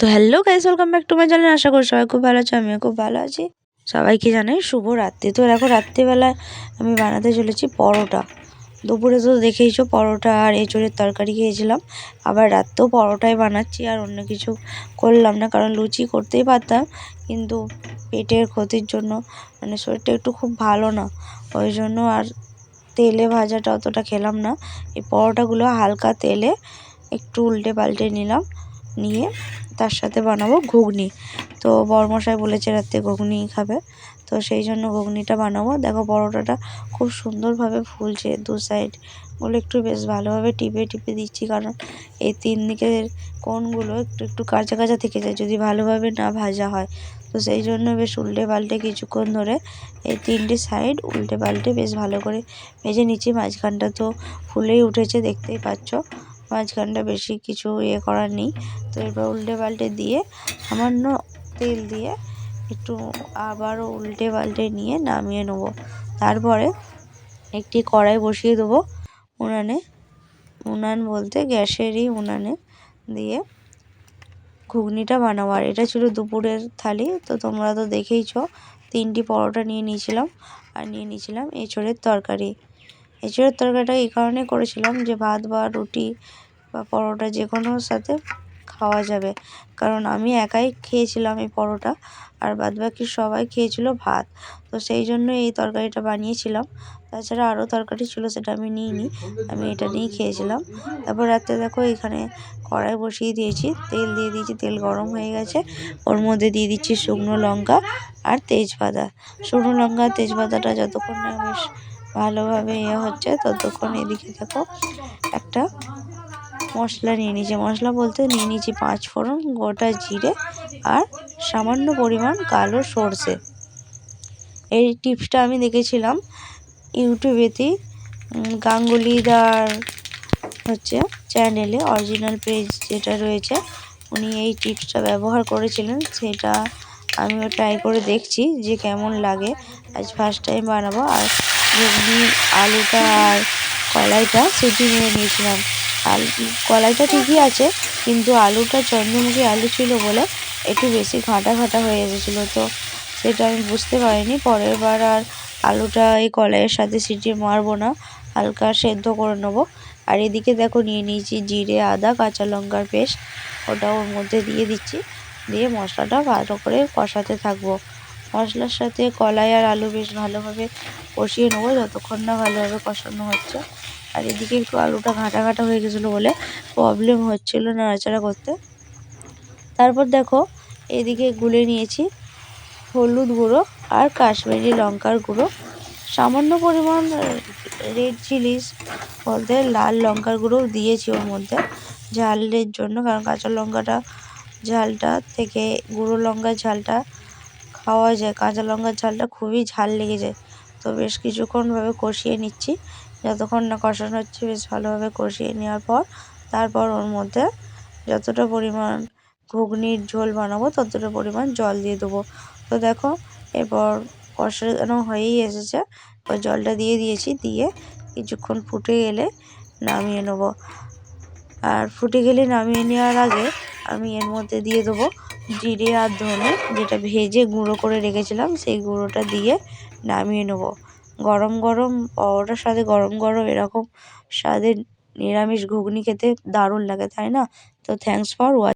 তো hello guys welcome back to my channel আশা করি সবাই খুব ভালো আছে, আমিও খুব ভালো আছি। সবাইকে জানাই শুভ রাত্রি। তো দেখো, রাত্রিবেলায় আমি বানাতে চলেছি পরোটা। দুপুরে তো দেখেইছো পরোটা আর এঁচড়ের তরকারি খেয়েছিলাম। আবার রাত্রেও পরোটাই বানাচ্ছি আর অন্য কিছু করলাম না, কারণ লুচি করতেই পারতাম। কিন্তু পেটের ক্ষতির জন্য মানে শরীরটা একটু খুব ভালো না। ওই জন্য আর তেলে ভাজাটা অতটা খেলাম না। এই পরোটাগুলো হালকা তেলে একটু উল্টে পাল্টে নিলাম। নিয়ে তার সাথে বানাবো ঘুগনি। তো বরমশাই বলেছে রাত্রে ঘুগনি খাবে। তো সেই জন্য ঘুগনিটা বানাবো। দেখো পরোটাটা খুব সুন্দরভাবে ফুলছে দু সাইডগুলো। একটু বেশ ভালোভাবে টিপে টিপে দিচ্ছি কারণ এই তিন দিকের কোণগুলো একটু একটু কাঁচা কাঁচা থেকে যায় যদি ভালোভাবে না ভাজা হয়। তো সেই জন্য বেশ উল্টে পাল্টে কিছুক্ষণ ধরে এই তিনটে সাইড উল্টে পাল্টে বেশ ভালো করে ভেজে নিচ্ছি। মাঝখানটা তো ফুলেই উঠেছে, দেখতেই পাচ্ছ। মাঝখানটা বেশি কিছু ইয়ে করার নেই। তো এবার উল্টে পাল্টে দিয়ে সামান্য তেল দিয়ে একটু আবারও উল্টে পাল্টে নিয়ে নামিয়ে নেব। তারপরে একটি কড়াই বসিয়ে দেবো উনানে। উনান বলতে গ্যাসেরই উনানে দিয়ে ঘুগনিটা বানাবো। আর এটা ছিল দুপুরের থালি, তো তোমরা তো দেখেইছ, তিনটি পরোটা নিয়ে নিয়েছিলাম, আর নিয়ে নিয়েছিলাম এঁচড়ের তরকারি। এঁচড়ের তরকারিটা এই কারণে করেছিলাম যে ভাত বা রুটি বা পরোটা যে কোনোর সাথে খাওয়া যাবে। কারণ আমি একাই খেয়েছিলাম এই পরোটা আর বাদ বাকি সবাই খেয়েছিল ভাত। তো সেই জন্য এই তরকারিটা বানিয়েছিলাম। তাছাড়া আরও তরকারি ছিল সেটা আমি নিইনি। আমি এটা নিয়েই খেয়েছিলাম। তারপর রাত্রে দেখো এখানে কড়াই বসিয়ে দিয়েছি। তেল দিয়ে দিয়েছি। তেল গরম হয়ে গেছে। ওর মধ্যে দিয়ে দিচ্ছি শুকনো লঙ্কা আর তেজপাতা। শুকনো লঙ্কা তেজপাতাটা যতক্ষণ না বেশ ভালোভাবে ইয়ে হচ্ছে, ততক্ষণ এদিকে দেখো একটা মশলা নিয়ে নিয়েছি। মশলা বলতে নিয়ে নিয়েছি পাঁচ ফোড়ন, গোটা জিরে আর সামান্য পরিমাণ কালো সর্ষে। এই টিপসটা আমি দেখেছিলাম ইউটিউবেতেই গাঙ্গুলিদার হচ্ছে চ্যানেলে, অরিজিনাল পেজ যেটা রয়েছে, উনি এই টিপসটা ব্যবহার করেছিলেন, সেটা আমিও ট্রাই করে দেখছি যে কেমন লাগে। আজ ফার্স্ট টাইম বানাবো, আর ঘুগনি, আলুটা আর কলাইটা সিটি নিয়ে নিয়েছিলাম। আলু, কলাইটা ঠিকই আছে, কিন্তু আলুটা চন্দ্রমুখী আলু ছিল বলে একটু বেশি ঘাঁটা ঘাঁটা হয়ে এসেছিল তো, সেটা আমি বুঝতে পারিনি। পরের বার আর আলুটা এই কলাইয়ের সাথে সিটি মারবো না, হালকা সেদ্ধ করে নেব। আর এদিকে দেখো নিয়ে নিয়েছি জিরে, আদা, কাঁচা লঙ্কার পেস্ট ওটা ওর মধ্যে দিয়ে দিচ্ছি। দিয়ে মশলাটা ভালো করে কষাতে থাকব। মশলার সাথে কলাই আর আলু বেশ ভালোভাবে কষিয়ে নেব, যতক্ষণ না ভালোভাবে কষানো হচ্ছে। আর এদিকে একটু আলুটা ঘাঁটা ঘাঁটা হয়ে গেছিল বলে প্রবলেম হচ্ছিল নাড়াচাড়া করতে। তারপর দেখো এদিকে গুলে নিয়েছি হলুদ গুঁড়ো আর কাশ্মীরি লঙ্কার গুঁড়ো। সামান্য পরিমাণ রেড চিলিস বলতে লাল লঙ্কার গুঁড়ো দিয়েছি ওর মধ্যে ঝালের জন্য, কারণ কাঁচা লঙ্কাটা ঝালটা থেকে গুঁড়ো লঙ্কার ঝালটা খাওয়া যায়। কাঁচা লঙ্কার ঝালটা খুবই ঝাল লেগে যায়। তো বেশ কিছুক্ষণভাবে কষিয়ে নিচ্ছি। যতক্ষণ না কষানো হচ্ছে, বেশ ভালোভাবে কষিয়ে নেওয়ার পর তারপর ওর মধ্যে যতটা পরিমাণ ঘুগনির ঝোল বানাবো, ততটা পরিমাণ জল দিয়ে দেবো। তো দেখো, এরপর কষানো হয়েই এসেছে। ওই জলটা দিয়ে দিয়েছি, দিয়ে কিছুক্ষণ ফুটে গেলে নামিয়ে নেব। আর ফুটে গেলে নামিয়ে নেওয়ার আগে আমি এর মধ্যে দিয়ে দেবো জিরে আর ধনে যেটা ভেজে গুঁড়ো করে রেখেছিলাম, সেই গুঁড়োটা দিয়ে নামিয়ে নেব। গরম গরম পরোটার সাথে গরম গরম এরকম স্বাদের নিরামিষ ঘুগনি খেতে দারুণ লাগে, তাই না? তো থ্যাংকস ফর ওয়াচ